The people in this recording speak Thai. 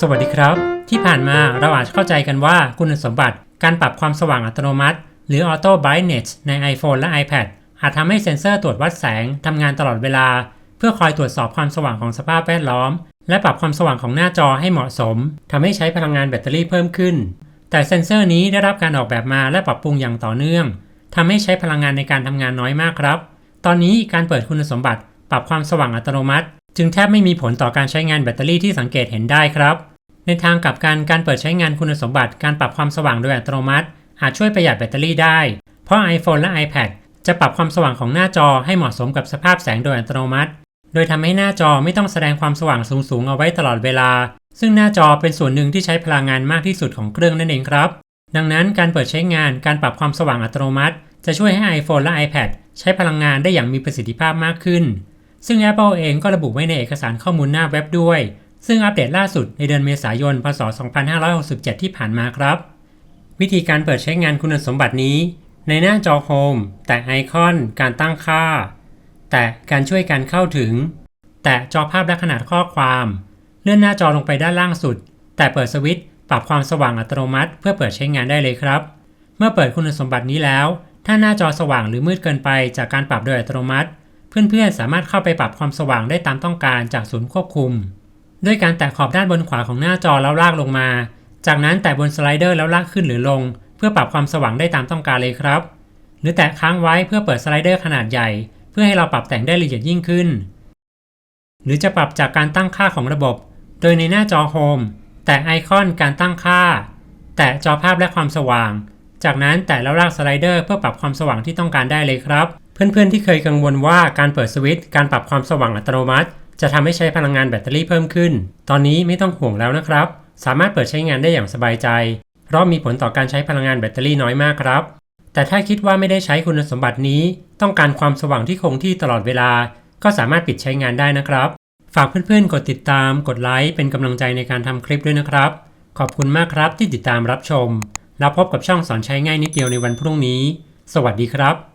สวัสดีครับ ที่ผ่านมาเราอาจเข้าใจกันว่าคุณสมบัติ การปรับความสว่างอัตโนมัติ หรือ Auto Brightness ใน iPhone และ iPad อาจทำให้เซ็นเซอร์ตรวจวัดแสงทำงานตลอดเวลา เพื่อคอยตรวจสอบความสว่างของสภาพแวดล้อม และปรับความสว่างของหน้าจอให้เหมาะสมทำให้ใช้พลังงานแบตเตอรี่เพิ่มขึ้น แต่เซ็นเซอร์นี้ได้รับการออกแบบมาและปรับปรุงอย่างต่อเนื่องทำให้ใช้พลังงานในการทำงานน้อยมากครับ ตอนนี้การเปิดคุณสมบัติ ปรับความสว่างอัตโนมัติ จึงแทบไม่มีผลต่อการใช้งานแบตเตอรี่ที่สังเกตเห็นได้ครับ ในทางกลับกันการเปิดใช้งานคุณสมบัติการปรับความสว่างโดยอัตโนมัติ อาจช่วยประหยัดแบตเตอรี่ได้ เพราะ iPhone และ iPad จะปรับความสว่างของหน้าจอให้เหมาะสมกับสภาพแสงโดยอัตโนมัติ โดยทำให้หน้าจอไม่ต้องแสดงความสว่างสูงๆเอาไว้ตลอดเวลา ซึ่งหน้าจอเป็นส่วนหนึ่งที่ใช้พลังงานมากที่สุดของเครื่องนั่นเองครับ ดังนั้นการเปิดใช้งานการปรับความสว่างอัตโนมัติ จะช่วยให้ iPhone และ iPad ใช้พลังงานได้อย่างมีประสิทธิภาพมากขึ้น ซึ่ง Apple เองก็ระบุไว้ในเอกสารข้อมูลหน้าเว็บด้วย ซึ่งอัปเดตล่าสุดในเดือนเมษายน พศ 2567 ที่ผ่านมาครับ วิธีการเปิดใช้งานคุณสมบัตินี้ ในหน้าจอโฮมแตะไอคอนการตั้งค่า แตะการช่วยการเข้าถึง แตะจอภาพและขนาดข้อความ เลื่อนหน้าจอลงไปด้านล่างสุด แต่เปิดสวิตช์ปรับความสว่างอัตโนมัติ เพื่อเปิดใช้งานได้เลยครับ เมื่อเปิดคุณสมบัตินี้แล้ว ถ้าหน้าจอสว่างหรือมืดเกินไปจากการปรับโดยอัตโนมัติ เพื่อนๆ สามารถเข้าไปปรับความสว่างได้ตามต้องการจากศูนย์ควบคุม ด้วยการแตะขอบด้านบนขวาของหน้าจอแล้วลากลงมา จากนั้นแตะบนสไลเดอร์แล้วลากขึ้นหรือลง เพื่อปรับความสว่างได้ตามต้องการเลยครับ หรือแตะค้างไว้เพื่อเปิดสไลเดอร์ขนาดใหญ่ เพื่อให้เราปรับแต่งได้ละเอียดยิ่งขึ้น หรือจะปรับจากการตั้งค่าของระบบ โดยในหน้าจอโฮมแตะไอคอนการตั้งค่า แตะจอภาพและความสว่าง จากนั้นแตะแล้วลากสไลเดอร์เพื่อปรับความสว่างที่ต้องการได้เลยครับ เพื่อนๆที่เคยกังวลว่าการเปิดสวิตช์การปรับความสว่างอัตโนมัติ จะทำให้ใช้พลังงานแบตเตอรี่เพิ่มขึ้น ตอนนี้ไม่ต้องห่วงแล้วนะครับ สามารถเปิดใช้งานได้อย่างสบายใจ เพราะมีผลต่อการใช้พลังงานแบตเตอรี่น้อยมากครับ แต่ถ้าคิดว่าไม่ได้ใช้คุณสมบัตินี้ ต้องการความสว่างที่คงที่ตลอดเวลา ก็สามารถปิดใช้งานได้นะครับ ฝากเพื่อนๆ กดติดตาม กดไลค์เป็นกำลังใจในการทำคลิปด้วยนะครับ ขอบคุณมากครับที่ติดตามรับชม แล้วพบกับช่องสอนใช้ง่ายนิดเดียวในวันพรุ่งนี้ สวัสดีครับ